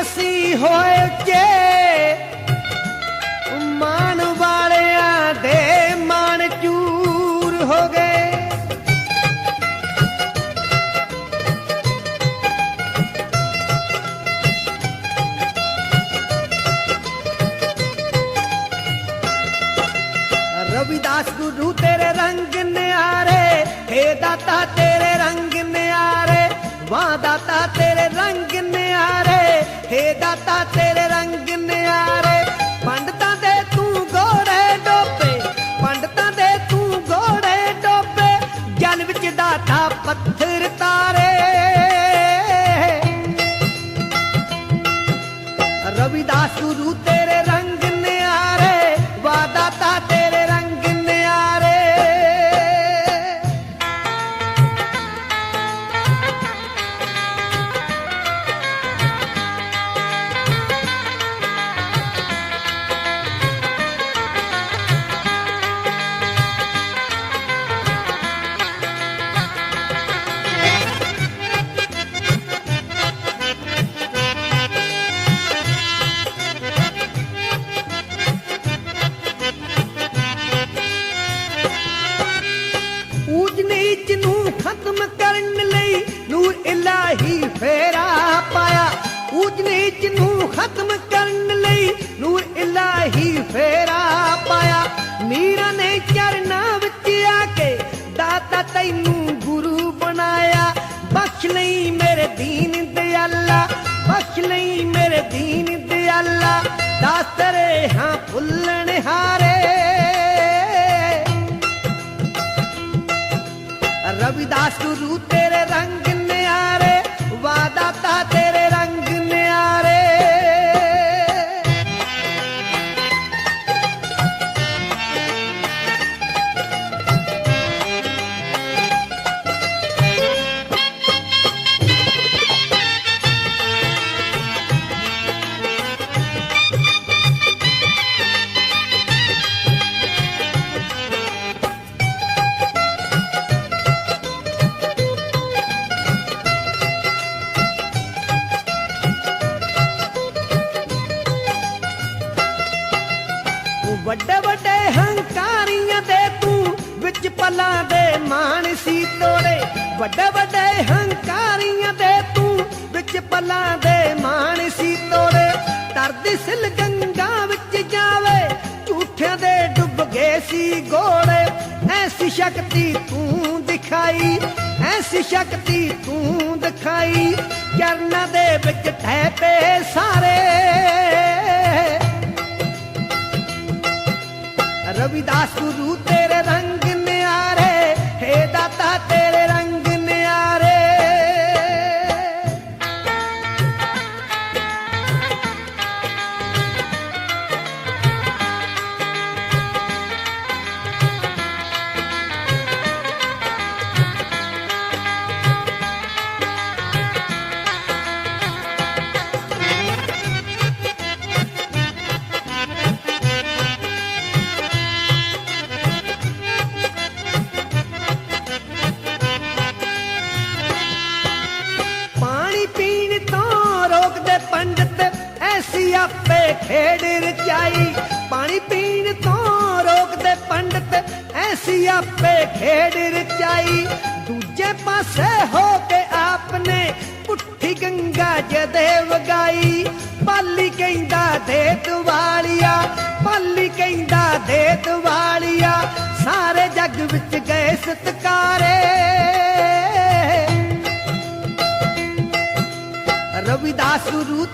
ਅਸੀਂ ਹੋਏ ਜੇ ਮਾਣ ਵਾਲਿਆਂ ਦੇ ਮਾਣ ਚੂਰ ਹੋ ਗਏ। ਰਵਿਦਾਸ ਗੁਰੂ ਤੇਰੇ ਰੰਗ ਨਿਆਰੇ, ਹੇ ਦਾਤਾ ਤੇਰੇ ਰੰਗ ਨਿਆਰੇ, ਵਾਹ ਦਾਤਾ ਤੇਰੇ ਰੰਗ ਰਵਿਦਾਸ ਊਜ ਨੂੰ ਖਤਮ ਕਰਨ ਲਈ ਨੂਰ ਇਲਾਹੀ ਫੇਰਾ ਪਾਇਆ? ਊਜ ਨੀਚ ਨੂੰ ਖਤਮ ਕਰਨ ਲਈ ਨੂਰ ਇਲਾਹੀ ਫੇਰਾ ਪਾਇਆ। ਮੀਰਾ ਨੇ ਚਰਨਾਂ ਵਿੱਚ ਆ ਕੇ ਦਾਤਾ ਤੈਨੂੰ ਗੁਰੂ ਬਣਾਇਆ। ਬਖਸ਼ ਲਈ ਮੇਰੇ ਦੀਨ ਦਿਆਲਾ, ਬਖਸ਼ ਲਈ ਮੇਰੇ ਦੀਨ ਦਿਆਲਾ। ਦਾਸਰੇ ਰਵਿਦਾਸ ਗੁਰੂ ਤੇਰੇ ਰੰਗ ਵੱਡੇ ਵੱਡੇ ਹੰਕਾਰੀਆਂ ਦੇ ਤੂੰ ਵਿੱਚ ਪਲਾਂ ਦੇ ਮਾਣ ਸੀ ਤੋੜੇ। ਵੱਡੇ ਵੱਡੇ ਹੰਕਾਰੀਆਂ ਦੇ ਤੂੰ ਵਿੱਚ ਪਲਾਂ ਦੇ ਮਾਣ ਸੀ ਤੋੜੇ। ਤਰਦੀ ਸਿਲ ਗੰਗਾ ਵਿੱਚ ਜਾਵੇ, ਝੂਠਿਆਂ ਦੇ ਡੁੱਬ ਗਏ ਸੀ ਗੋੜੇ ਐਸੀ ਸ਼ਕਤੀ ਤੂੰ ਦਿਖਾਈ, ਐਸੀ ਸ਼ਕਤੀ ਤੂੰ ਦਿਖਾਈ। ਚਰਨਾਂ ਦੇ ਵਿੱਚ ਠਹਿ ਪਏ ਸਾਰੇ। ਰਵਿਦਾਸ ਗੁਰੂ ਤੇਰੇ ਆਪੇ ਖੇਡ ਰਚਾਈ। ਪਾਣੀ ਪੀਣ ਤੋਂ ਰੋਕਦੇ ਪੰਡਤ, ਐਸੀ ਆਪੇ ਖੇਡ ਰਚਾਈ। ਦੂਜੇ ਪਾਸੇ ਹੋ ਕੇ ਆਪਨੇ ਪੁੱਠੀ ਗੰਗਾ ਜਦੇ ਵਗਾਈ। ਪਾਲੀ ਕਹਿੰਦਾ ਦੇ ਵਾਲੀਆ ਪਾਲੀ ਕਹਿੰਦਾ ਦੇ ਵਾਲੀਆ ਸਾਰੇ ਜੱਗ ਵਿੱਚ ਗਏ ਸਤਕਾਰੇ। ਰਵਿਦਾਸ ਗੁਰੂ